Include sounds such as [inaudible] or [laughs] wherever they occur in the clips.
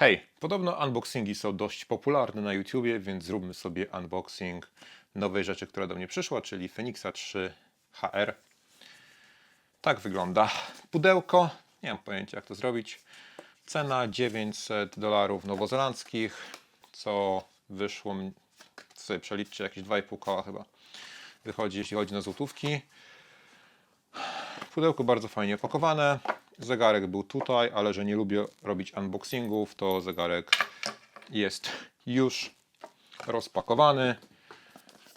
Hej, podobno unboxingi są dość popularne na YouTubie, więc zróbmy sobie unboxing nowej rzeczy, która do mnie przyszła, czyli Phoenixa 3 HR. Tak wygląda pudełko. Nie mam pojęcia, jak to zrobić. Cena 900 dolarów nowozelandzkich, co wyszło, sobie przeliczcie, jakieś 2,5 koła chyba wychodzi, jeśli chodzi na złotówki. Pudełko bardzo fajnie opakowane. Zegarek był tutaj, ale że nie lubię robić unboxingów, to zegarek jest już rozpakowany.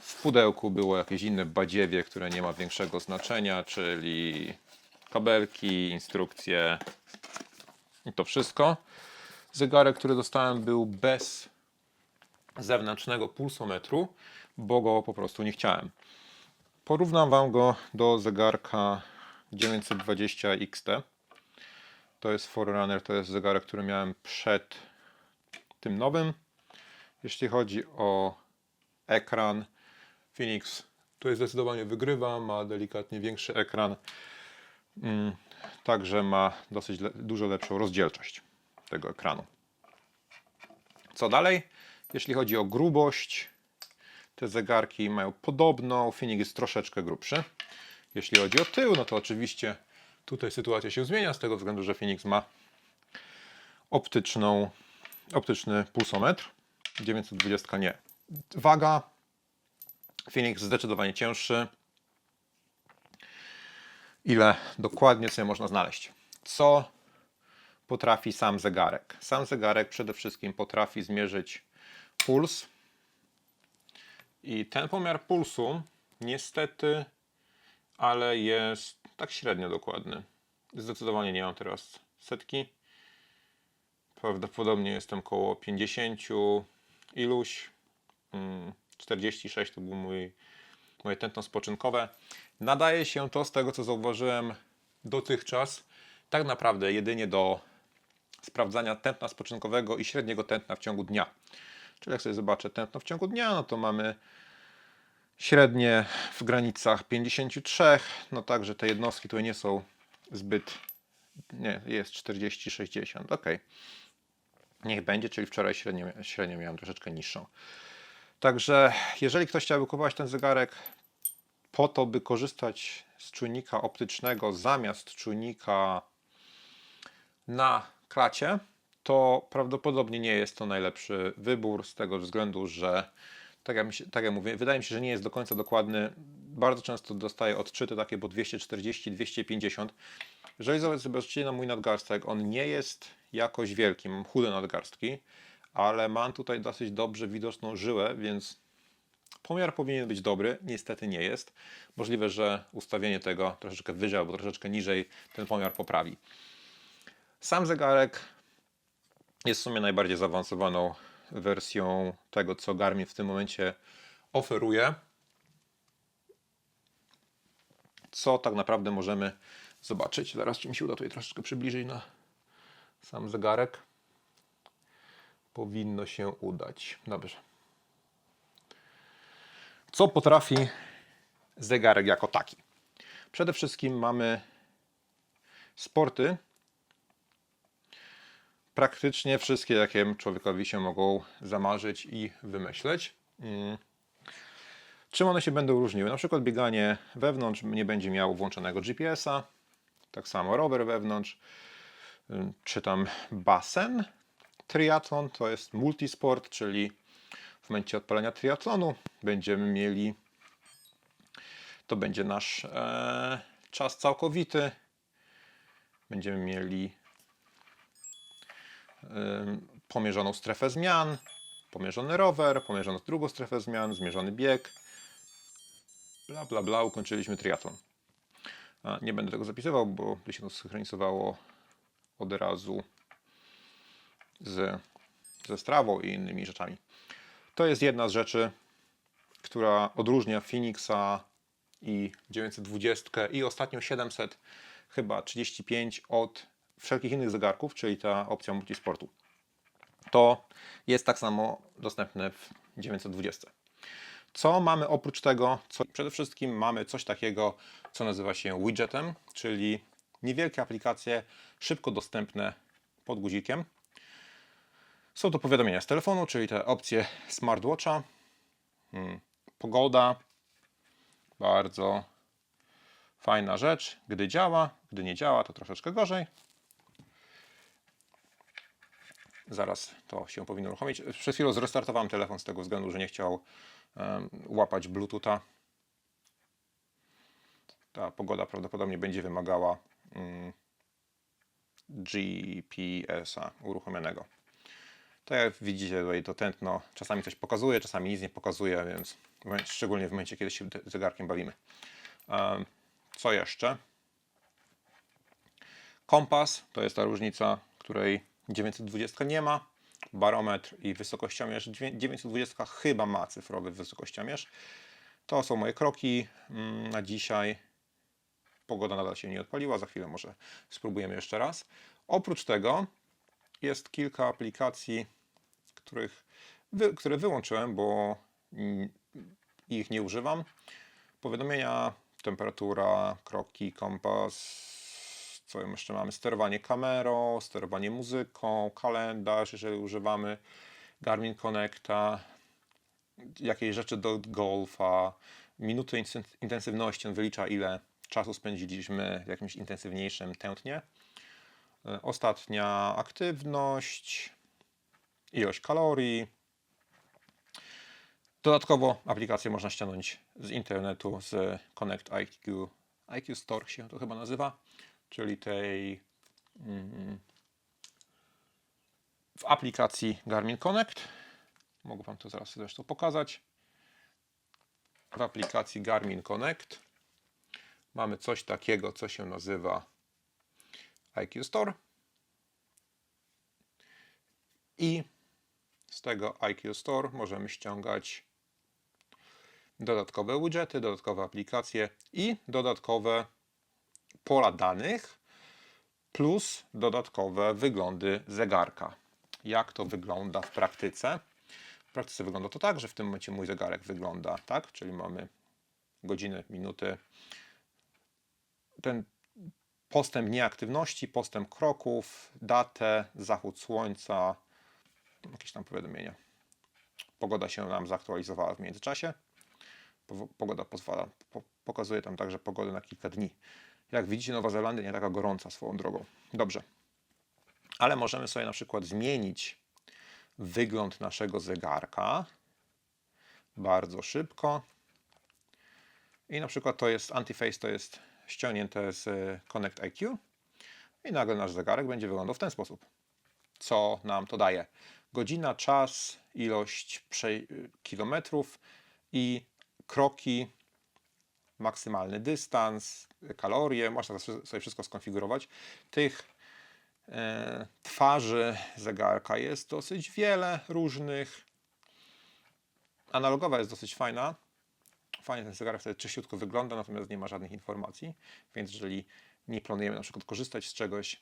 W pudełku było jakieś inne badziewie, które nie ma większego znaczenia, czyli kabelki, instrukcje i to wszystko. Zegarek, który dostałem, był bez zewnętrznego pulsometru, bo go po prostu nie chciałem. Porównam Wam go do zegarka 920 XT. To jest Forerunner, to jest zegarek, który miałem przed tym nowym. Jeśli chodzi o ekran, Phoenix tutaj zdecydowanie wygrywa, ma delikatnie większy ekran, mm, także ma dosyć le- dużo lepszą rozdzielczość tego ekranu. Co dalej? Jeśli chodzi o grubość, te zegarki mają podobną, Phoenix jest troszeczkę grubszy. Jeśli chodzi o tył, no to oczywiście tutaj sytuacja się zmienia z tego względu, że Phoenix ma optyczną, optyczny pulsometr. 920 nie. Waga. Phoenix zdecydowanie cięższy. Ile dokładnie sobie można znaleźć? Co potrafi sam zegarek? Sam zegarek przede wszystkim potrafi zmierzyć puls. I ten pomiar pulsu niestety, ale jest tak średnio dokładny. Zdecydowanie nie mam teraz setki. Prawdopodobnie jestem koło 50 iluś. Mm, 46 to był mój, moje tętno spoczynkowe. Nadaje się to z tego, co zauważyłem dotychczas, tak naprawdę jedynie do sprawdzania tętna spoczynkowego i średniego tętna w ciągu dnia. Czyli jak sobie zobaczę tętno w ciągu dnia, no to mamy średnie w granicach 53, no także te jednostki tutaj nie są zbyt, nie, jest 40-60, ok. Niech będzie, czyli wczoraj średnio, średnio miałem troszeczkę niższą. Także jeżeli ktoś chciałby kupować ten zegarek po to, by korzystać z czujnika optycznego zamiast czujnika na klacie, to prawdopodobnie nie jest to najlepszy wybór z tego względu, że tak jak, się, tak jak mówię, wydaje mi się, że nie jest do końca dokładny. Bardzo często dostaję odczyty takie po 240-250. Jeżeli sobie zobaczycie na mój nadgarstek, on nie jest jakoś wielki, mam chude nadgarstki, ale mam tutaj dosyć dobrze widoczną żyłę, więc pomiar powinien być dobry, niestety nie jest. Możliwe, że ustawienie tego troszeczkę wyżej albo troszeczkę niżej ten pomiar poprawi. Sam zegarek jest w sumie najbardziej zaawansowaną wersją tego, co Garmin w tym momencie oferuje. Co tak naprawdę możemy zobaczyć. Zaraz czy mi się uda tutaj troszeczkę przybliżyć na sam zegarek. Powinno się udać. Dobrze. Co potrafi zegarek jako taki? Przede wszystkim mamy sporty, praktycznie wszystkie, jakie człowiekowi się mogą zamarzyć i wymyśleć. Mm. Czym one się będą różniły? Na przykład bieganie wewnątrz nie będzie miało włączonego GPS-a, tak samo rower wewnątrz, Ym, czy tam basen. Triatlon to jest multisport, czyli w momencie odpalenia triatlonu będziemy mieli, to będzie nasz e, czas całkowity, będziemy mieli pomierzoną strefę zmian, pomierzony rower, pomierzoną drugą strefę zmian, zmierzony bieg, bla bla bla, ukończyliśmy triatlon. Nie będę tego zapisywał, bo by się to synchronizowało od razu z, ze strawą i innymi rzeczami. To jest jedna z rzeczy, która odróżnia Phoenixa i 920 i ostatnio 700 chyba 35 od wszelkich innych zegarków, czyli ta opcja multisportu. To jest tak samo dostępne w 920. Co mamy oprócz tego? Co, przede wszystkim mamy coś takiego, co nazywa się widgetem, czyli niewielkie aplikacje, szybko dostępne pod guzikiem. Są to powiadomienia z telefonu, czyli te opcje smartwatcha. Hmm. Pogoda. Bardzo fajna rzecz, gdy działa. Gdy nie działa, to troszeczkę gorzej. Zaraz to się powinno uruchomić. Przez chwilę zrestartowałem telefon z tego względu, że nie chciał em, łapać Bluetootha. Ta pogoda prawdopodobnie będzie wymagała mm, GPS-a uruchomionego. Tak jak widzicie tutaj to tętno czasami coś pokazuje, czasami nic nie pokazuje, więc szczególnie w momencie, kiedy się zegarkiem bawimy. Em, Co jeszcze? Kompas to jest ta różnica, której 920 nie ma. Barometr i wysokościomierz. Dziewię- 920 chyba ma cyfrowy wysokościomierz. To są moje kroki mm, na dzisiaj. Pogoda nadal się nie odpaliła, za chwilę może spróbujemy jeszcze raz. Oprócz tego jest kilka aplikacji, których, wy, które wyłączyłem, bo ich nie używam. Powiadomienia, temperatura, kroki, kompas, co jeszcze mamy? Sterowanie kamerą, sterowanie muzyką, kalendarz, jeżeli używamy Garmin Connecta, jakieś rzeczy do golfa, minuty intensywności, on wylicza ile czasu spędziliśmy w jakimś intensywniejszym tętnie. E, Ostatnia aktywność, ilość kalorii. Dodatkowo aplikację można ściągnąć z internetu, z Connect IQ, IQ Store się to chyba nazywa, czyli tej mm, w aplikacji Garmin Connect. Mogę Wam to zaraz zresztą pokazać. W aplikacji Garmin Connect mamy coś takiego, co się nazywa IQ Store. I z tego IQ Store możemy ściągać dodatkowe widgety, dodatkowe aplikacje i dodatkowe pola danych plus dodatkowe wyglądy zegarka. Jak to wygląda w praktyce? W praktyce wygląda to tak, że w tym momencie mój zegarek wygląda tak, czyli mamy godziny, minuty, ten postęp nieaktywności, postęp kroków, datę, zachód słońca, jakieś tam powiadomienia. Pogoda się nam zaktualizowała w międzyczasie. Pogoda pozwala, po, pokazuje tam także pogodę na kilka dni. Jak widzicie, Nowa Zelandia nie taka gorąca swoją drogą. Dobrze. Ale możemy sobie na przykład zmienić wygląd naszego zegarka bardzo szybko. I na przykład to jest Antiface, to jest ściągnięte z e, Connect IQ. I nagle nasz zegarek będzie wyglądał w ten sposób. Co nam to daje? Godzina, czas, ilość prze- kilometrów i kroki, maksymalny dystans, kalorie. Można sobie wszystko skonfigurować. Tych e, twarzy zegarka jest dosyć wiele różnych. Analogowa jest dosyć fajna. Fajnie ten zegarek wtedy czyściutko wygląda, natomiast nie ma żadnych informacji. Więc jeżeli nie planujemy na przykład korzystać z czegoś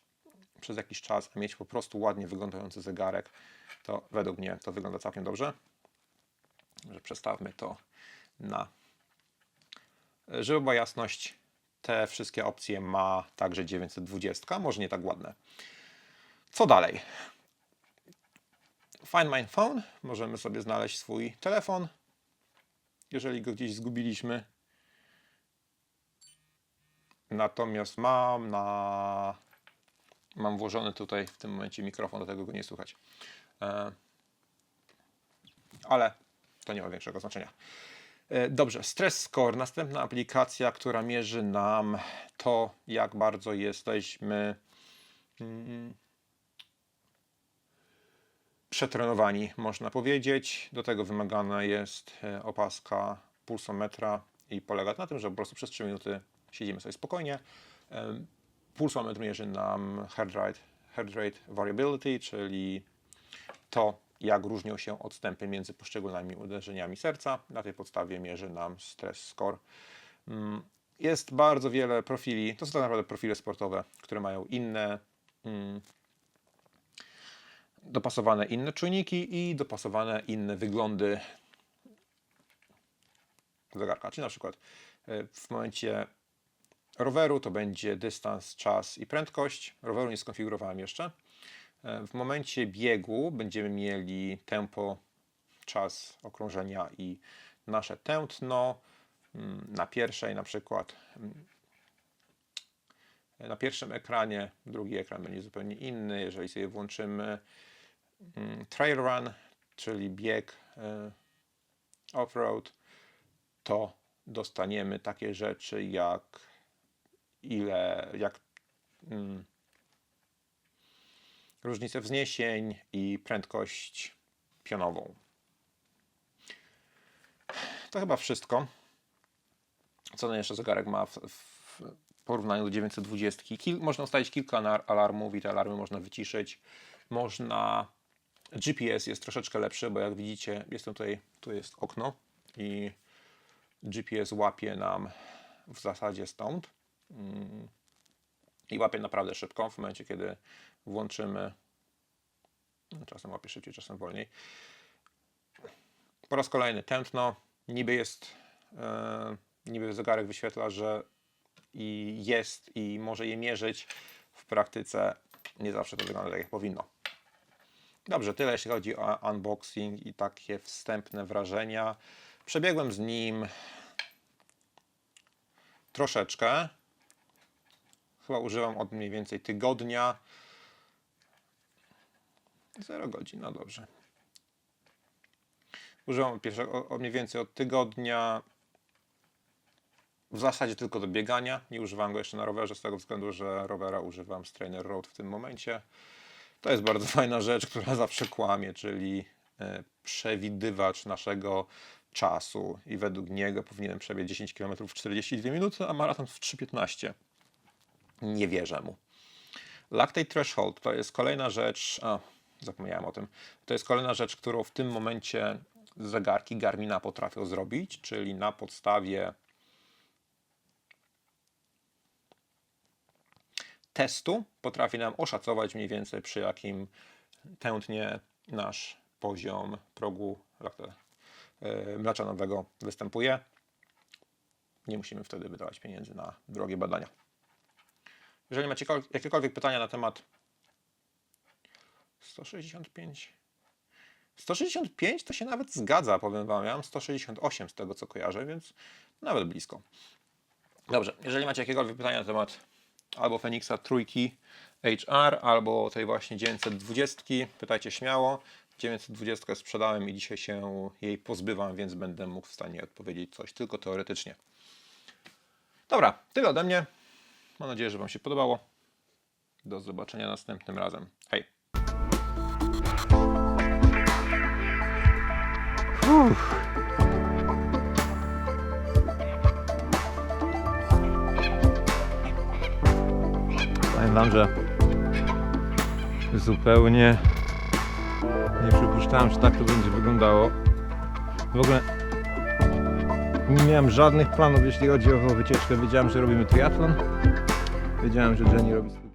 przez jakiś czas, a mieć po prostu ładnie wyglądający zegarek, to według mnie to wygląda całkiem dobrze. Że przestawmy to na. Żeby była jasność, te wszystkie opcje ma także 920, może nie tak ładne. Co dalej? Find My Phone. Możemy sobie znaleźć swój telefon, jeżeli go gdzieś zgubiliśmy. Natomiast mam na. Mam włożony tutaj w tym momencie mikrofon, dlatego go nie słychać. E, Ale to nie ma większego znaczenia. E, Dobrze, Stress Score, następna aplikacja, która mierzy nam to, jak bardzo jesteśmy mm, przetrenowani, można powiedzieć. Do tego wymagana jest e, opaska pulsometra i polega na tym, że po prostu przez 3 minuty siedzimy sobie spokojnie. Em, Pulsometr mierzy nam heart rate, heart rate variability, czyli to, jak różnią się odstępy między poszczególnymi uderzeniami serca. Na tej podstawie mierzy nam stress score. Mm, Jest bardzo wiele profili, to są tak naprawdę profile sportowe, które mają inne, mm, dopasowane inne czujniki i dopasowane inne wyglądy zegarka. Czyli na przykład e, w momencie roweru to będzie dystans, czas i prędkość. Roweru nie skonfigurowałem jeszcze. E, W momencie biegu będziemy mieli tempo, czas okrążenia i nasze tętno. Mm, Na pierwszej na przykład mm, na pierwszym ekranie, drugi ekran będzie zupełnie inny. Jeżeli sobie włączymy mm, trail run, czyli bieg e, off-road, to dostaniemy takie rzeczy jak ile, jak różnicę wzniesień i prędkość pionową. To chyba wszystko. Co ten jeszcze zegarek ma w, w porównaniu do 920? Kil, można ustawić kilka alar- alarmów i te alarmy można wyciszyć. Można. GPS jest troszeczkę lepszy, bo jak widzicie, jestem tutaj, tu jest okno i GPS łapie nam w zasadzie stąd. Mm. I łapie naprawdę szybko w momencie, kiedy włączymy. no, Czasem łapie szybciej, czasem wolniej. Po raz kolejny tętno. Niby jest, e, niby zegarek wyświetla, że i jest i może je mierzyć. W praktyce nie zawsze to wygląda tak, jak powinno. Dobrze, tyle jeśli chodzi o unboxing i takie wstępne wrażenia. Przebiegłem z nim troszeczkę. Chyba używam od mniej więcej tygodnia. 0 godzin, no dobrze. Używam pierwszego, mniej więcej od tygodnia. W zasadzie tylko do biegania. Nie używam go jeszcze na rowerze, z tego względu, że rowera używam z Trainer Road w tym momencie. To jest bardzo [laughs] fajna rzecz, która zawsze kłamie, czyli e, przewidywacz naszego czasu i według niego powinienem przebiec 10 km w 42 minuty, a maraton w 3,15. Nie wierzę mu. Lactate Threshold to jest kolejna rzecz, a zapomniałem o tym, to jest kolejna rzecz, którą w tym momencie zegarki Garmina potrafią zrobić, czyli na podstawie testu potrafi nam oszacować mniej więcej przy jakim tętnie nasz poziom progu e, mleczanowego występuje. Nie musimy wtedy wydawać pieniędzy na drogie badania. Jeżeli macie kol- jakiekolwiek pytania na temat 165 165 to się nawet zgadza, powiem Wam. Ja mam 168 z tego co kojarzę, więc nawet blisko. Dobrze, jeżeli macie jakiekolwiek pytania na temat albo Fenixa trójki HR, albo tej właśnie 920, pytajcie śmiało. 920 sprzedałem i dzisiaj się jej pozbywam, więc będę mógł w stanie odpowiedzieć coś tylko teoretycznie. Dobra, tyle ode mnie. Mam nadzieję, że Wam się podobało. Do zobaczenia następnym razem. Hej! Powiem wam, że zupełnie nie przypuszczałem, że tak to będzie wyglądało. W ogóle nie miałem żadnych planów, jeśli chodzi o wycieczkę. Wiedziałem, że robimy triatlon. Wiedziałem, że Jenny robi swój